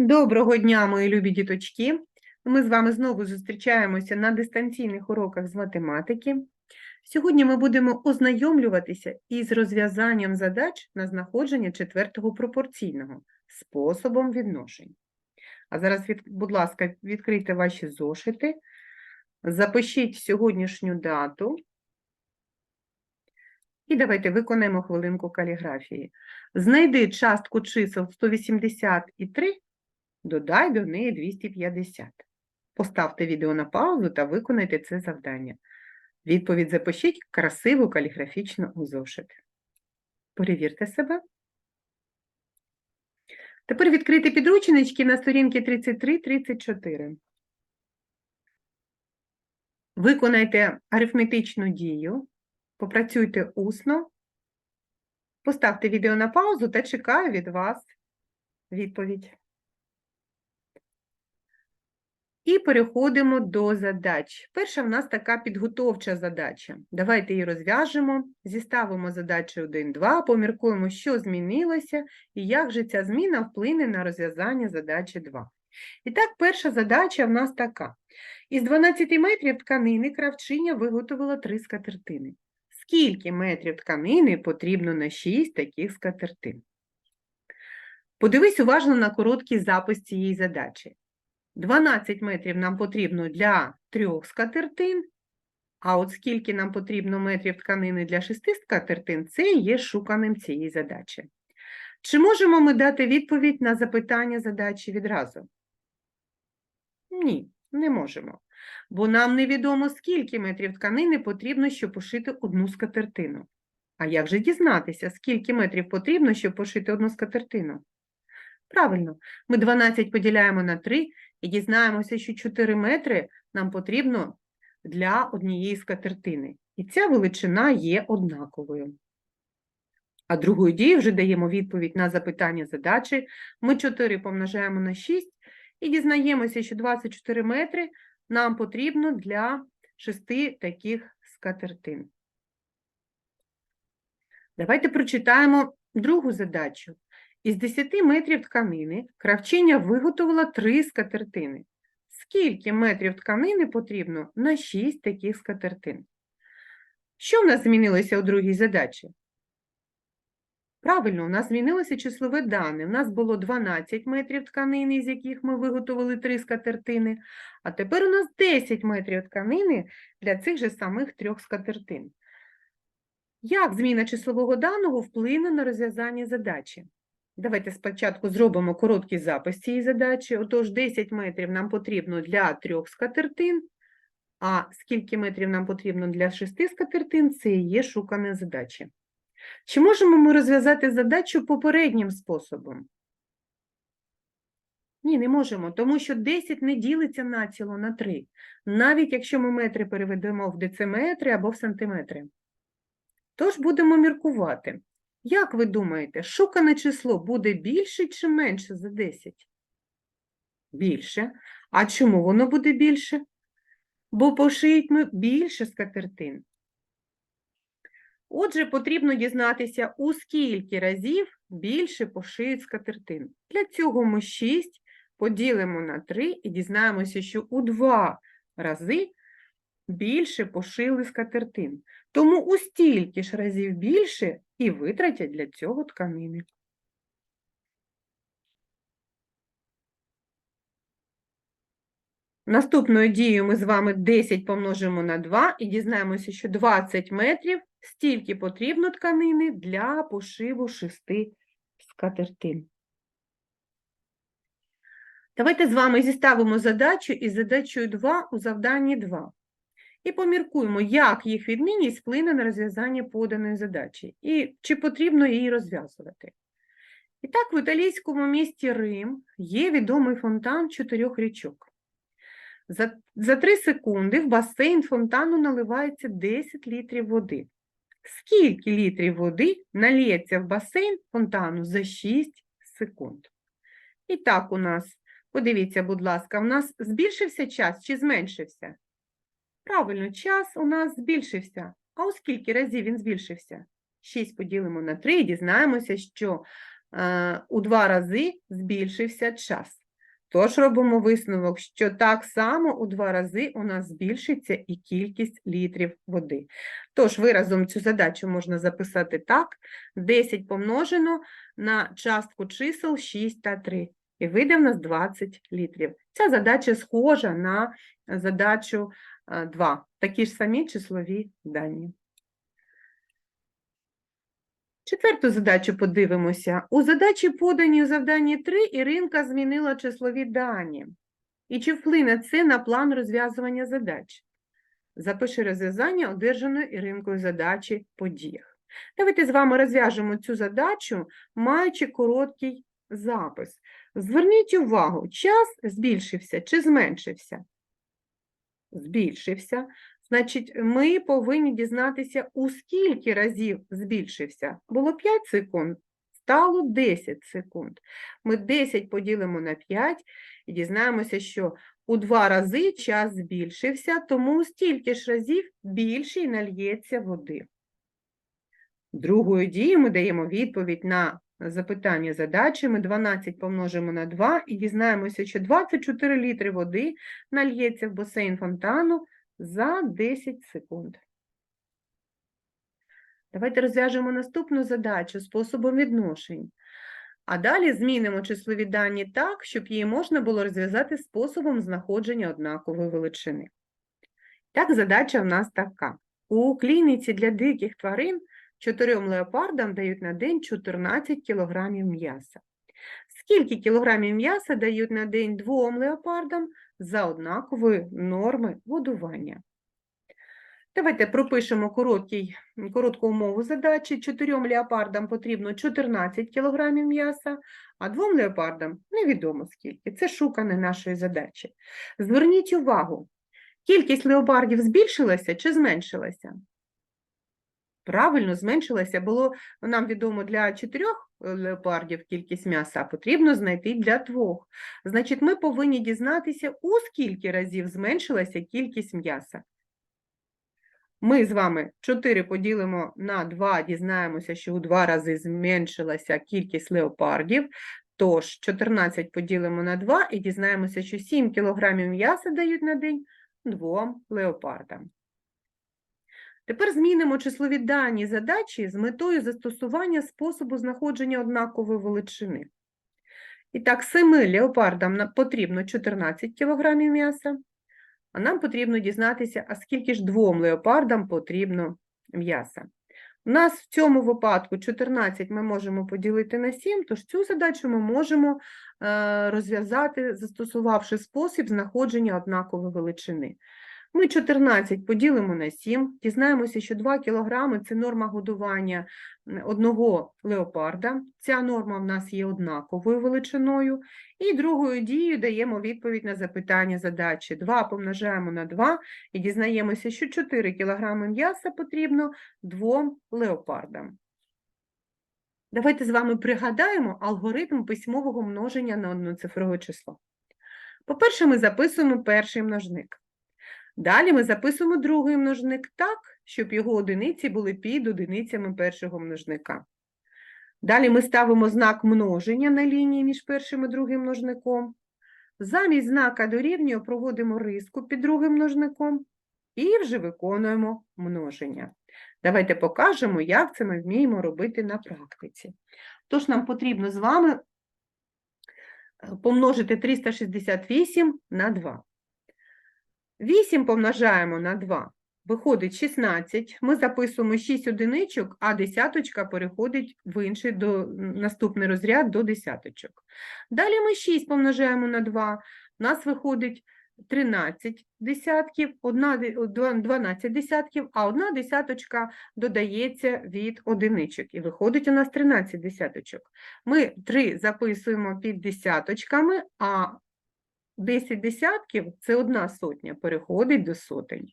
Доброго дня, мої любі діточки. Ми з вами знову зустрічаємося на дистанційних уроках з математики. Сьогодні ми будемо ознайомлюватися із розв'язанням задач на знаходження четвертого пропорційного способом відношень. А зараз, будь ласка, відкрийте ваші зошити, запишіть сьогоднішню дату. І давайте виконаємо хвилинку каліграфії. Знайди частку чисел 180 і 3 Додай до неї 250. Поставте відео на паузу та виконайте це завдання. Відповідь запишіть красиво каліграфічно у зошит. Перевірте себе. Тепер відкрийте підручнички на сторінки 33-34. Виконайте арифметичну дію, попрацюйте усно, поставте відео на паузу та чекаю від вас відповідь. І переходимо до задач. Перша в нас така підготовча задача. Давайте її розв'яжемо, зіставимо задачі 1-2, поміркуємо, що змінилося і як же ця зміна вплине на розв'язання задачі 2. І так, перша задача в нас така. Із 12 метрів тканини кравчиня виготовила 3 скатертини. Скільки метрів тканини потрібно на 6 таких скатертин? Подивись уважно на короткий запис цієї задачі. 12 метрів нам потрібно для трьох скатертин, а от скільки нам потрібно метрів тканини для шести скатертин, це є шуканим цієї задачі. Чи можемо ми дати відповідь на запитання задачі відразу? Ні, не можемо. Бо нам невідомо, скільки метрів тканини потрібно, щоб пошити одну скатертину. А як же дізнатися, скільки метрів потрібно, щоб пошити одну скатертину? Правильно, ми 12 поділяємо на 3 і дізнаємося, що 4 метри нам потрібно для однієї скатертини. І ця величина є однаковою. А другою дією вже даємо відповідь на запитання задачі. Ми 4 помножаємо на 6 і дізнаємося, що 24 метри нам потрібно для 6 таких скатертин. Давайте прочитаємо другу задачу. Із 10 метрів тканини кравчиня виготовила 3 скатертини. Скільки метрів тканини потрібно на 6 таких скатертин? Що в нас змінилося у другій задачі? Правильно, у нас змінилося числове дане. У нас було 12 метрів тканини, з яких ми виготовили 3 скатертини, а тепер у нас 10 метрів тканини для цих же самих трьох скатертин. Як зміна числового даного вплине на розв'язання задачі? Давайте спочатку зробимо короткий запис цієї задачі. Отож, 10 метрів нам потрібно для трьох скатертин, а скільки метрів нам потрібно для шести скатертин, це і є шукана задача. Чи можемо ми розв'язати задачу попереднім способом? Ні, не можемо, тому що 10 не ділиться націло на 3, навіть якщо ми метри переведемо в дециметри або в сантиметри. Тож будемо міркувати. Як ви думаєте, шукане число буде більше чи менше за 10? Більше. А чому воно буде більше? Бо пошиють ми більше скатертин. Отже, потрібно дізнатися, у скільки разів більше пошиють скатертин. Для цього ми 6 поділимо на 3 і дізнаємося, що у 2 рази більше пошили скатертин. Тому у стільки ж разів більше і витратять для цього тканини. Наступною дією ми з вами 10 помножимо на 2 і дізнаємося, що 20 метрів стільки потрібно тканини для пошиву 6 скатертин. Давайте з вами зіставимо задачу із задачею 2 у завданні 2. І поміркуємо, як їх відмінність вплине на розв'язання поданої задачі, і чи потрібно її розв'язувати. І так, в італійському місті Рим є відомий фонтан чотирьох річок. За, за 3 секунди в басейн фонтану наливається 10 літрів води. Скільки літрів води налється в басейн фонтану за 6 секунд? І так у нас, подивіться, будь ласка, у нас збільшився час чи зменшився? Правильно, час у нас збільшився. А у скільки разів він збільшився? 6 поділимо на 3 і дізнаємося, що е, у два рази збільшився час. Тож робимо висновок, що так само у два рази у нас збільшиться і кількість літрів води. Тож виразом цю задачу можна записати так: 10 помножено на частку чисел 6 та 3. І вийде в нас 20 літрів. Ця задача схожа на задачу 2. Такі ж самі числові дані. Четверту задачу подивимося. У задачі подані у завданні 3 Іринка змінила числові дані. І чи вплине це на план розв'язування задач? Запиши розв'язання одержаної Іринкою задачі по діях. Давайте з вами розв'яжемо цю задачу, маючи короткий запис. Зверніть увагу, час збільшився чи зменшився? Збільшився. Значить, ми повинні дізнатися, у скільки разів збільшився. Було 5 секунд, стало 10 секунд. Ми 10 поділимо на 5 і дізнаємося, що у два рази час збільшився, тому стільки ж разів більше й нальється води. Другою дією ми даємо відповідь на запитання задачі. Ми 12 помножимо на 2 і дізнаємося, що 24 літри води нальється в басейн фонтану за 10 секунд. Давайте розв'яжемо наступну задачу способом відношень. А далі змінимо числові дані так, щоб її можна було розв'язати способом знаходження однакової величини. Так, задача в нас така. У клініці для диких тварин чотирьом леопардам дають на день 14 кг м'яса. Скільки кілограмів м'яса дають на день двом леопардам за однакової норми годування? Давайте пропишемо короткий, коротку умову задачі. Чотирьом леопардам потрібно 14 кг м'яса, а двом леопардам невідомо скільки. Це шукане нашої задачі. Зверніть увагу, кількість леопардів збільшилася чи зменшилася? Правильно, зменшилася, було нам відомо для чотирьох е, леопардів кількість м'яса, потрібно знайти для двох. Значить, ми повинні дізнатися, у скільки разів зменшилася кількість м'яса. Ми з вами 4 поділимо на 2, дізнаємося, що у 2 рази зменшилася кількість леопардів. Тож 14 поділимо на 2 і дізнаємося, що 7 кг м'яса дають на день двом леопардам. Тепер змінимо числові дані задачі з метою застосування способу знаходження однакової величини. І так, 7 леопардам потрібно 14 кг м'яса, а нам потрібно дізнатися, а скільки ж двом леопардам потрібно м'яса. У нас в цьому випадку 14 ми можемо поділити на 7, тож цю задачу ми можемо е, розв'язати, застосувавши спосіб знаходження однакової величини. Ми 14 поділимо на 7, дізнаємося, що 2 кг – це норма годування одного леопарда. Ця норма в нас є однаковою величиною. І другою дією даємо відповідь на запитання задачі. 2 помножаємо на 2 і дізнаємося, що 4 кг м'яса потрібно двом леопардам. Давайте з вами пригадаємо алгоритм письмового множення на одноцифрове число. По-перше, ми записуємо перший множник. Далі ми записуємо другий множник так, щоб його одиниці були під одиницями першого множника. Далі ми ставимо знак множення на лінії між першим і другим множником. Замість знака дорівнює проводимо риску під другим множником і вже виконуємо множення. Давайте покажемо, як це ми вміємо робити на практиці. Тож нам потрібно з вами е, помножити 368 на 2. 8 помножаємо на 2, виходить 16. Ми записуємо 6 одиничок, а десяточка переходить в інший до, наступний розряд до десяточок. Далі ми 6 помножаємо на 2, у нас виходить 13 десятків, одна, де- о, два- 12 десятків, а одна десяточка додається від одиничок. І виходить у нас 13 десяточок. Ми 3 записуємо під десяточками, а 10 десятків – це одна сотня, переходить до сотень.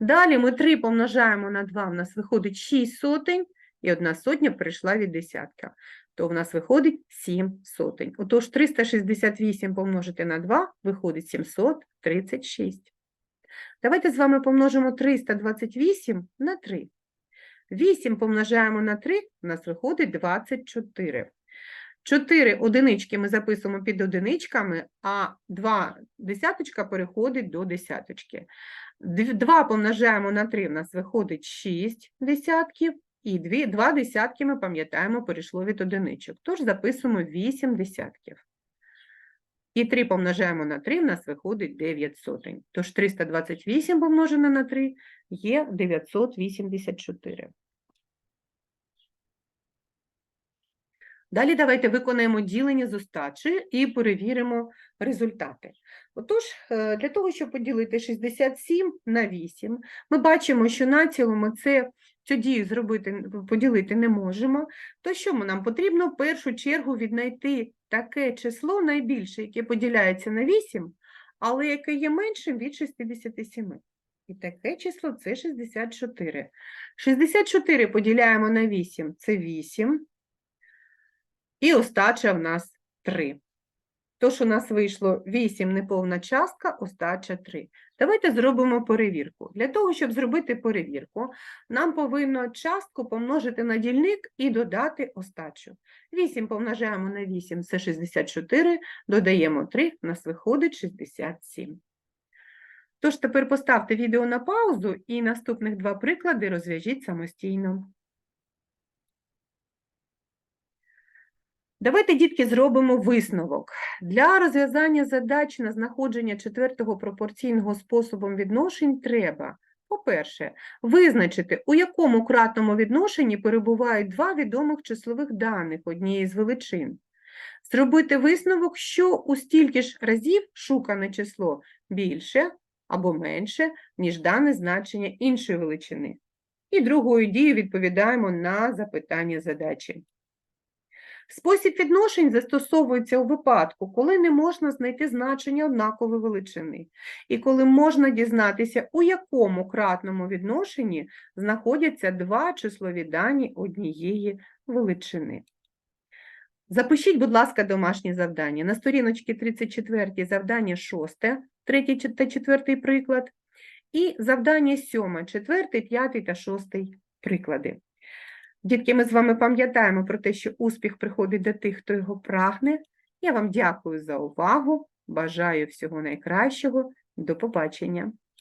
Далі ми 3 помножаємо на 2, в нас виходить 6 сотень, і одна сотня прийшла від десятка. То в нас виходить 7 сотень. Отож, 368 помножити на 2 виходить 736. Давайте з вами помножимо 328 на 3. 8 помножаємо на 3, у нас виходить 24. 4 одинички ми записуємо під одиничками, а 2 десяточка переходить до десяточки. 2 помножаємо на 3, в нас виходить 6 десятків, і 2, 2 десятки ми пам'ятаємо перейшло від одиничок. Тож записуємо 8 десятків. І 3 помножаємо на 3, в нас виходить 9 сотень. Тож 328 помножено на 3 є 984. Далі давайте виконаємо ділення з остачею і перевіримо результати. Отож, е, для того, щоб поділити 67 на 8, ми бачимо, що на цілому це, цю дію зробити, поділити не можемо. То що нам потрібно в першу чергу віднайти таке число найбільше, яке поділяється на 8, але яке є меншим від 67. І таке число це 64. 64 поділяємо на 8 – це 8. І остача в нас 3. Тож у нас вийшло 8 неповна частка, остача 3. Давайте зробимо перевірку. Для того, щоб зробити перевірку, нам повинно частку помножити на дільник і додати остачу. 8 помножаємо на 8 – це 64, додаємо 3, у нас виходить 67. Тож тепер поставте відео на паузу і наступних два приклади розв'яжіть самостійно. Давайте, дітки, зробимо висновок. Для розв'язання задач на знаходження четвертого пропорційного способом відношень треба, по-перше, визначити, у якому кратному відношенні перебувають два відомих числових даних однієї з величин. Зробити висновок, що у стільки ж разів шукане число більше або менше, ніж дане значення іншої величини. І другою дією відповідаємо на запитання задачі. Спосіб відношень застосовується у випадку, коли не можна знайти значення однакової величини, і коли можна дізнатися, у якому кратному відношенні знаходяться два числові дані однієї величини. Запишіть, будь ласка, домашні завдання. На сторіночці 34 завдання 6, третій чи- та четвертий приклад, і завдання 7, четвертий, п'ятий та шостий приклади. Дітки, ми з вами пам'ятаємо про те, що успіх приходить до тих, хто його прагне. Я вам дякую за увагу, бажаю всього найкращого. До побачення.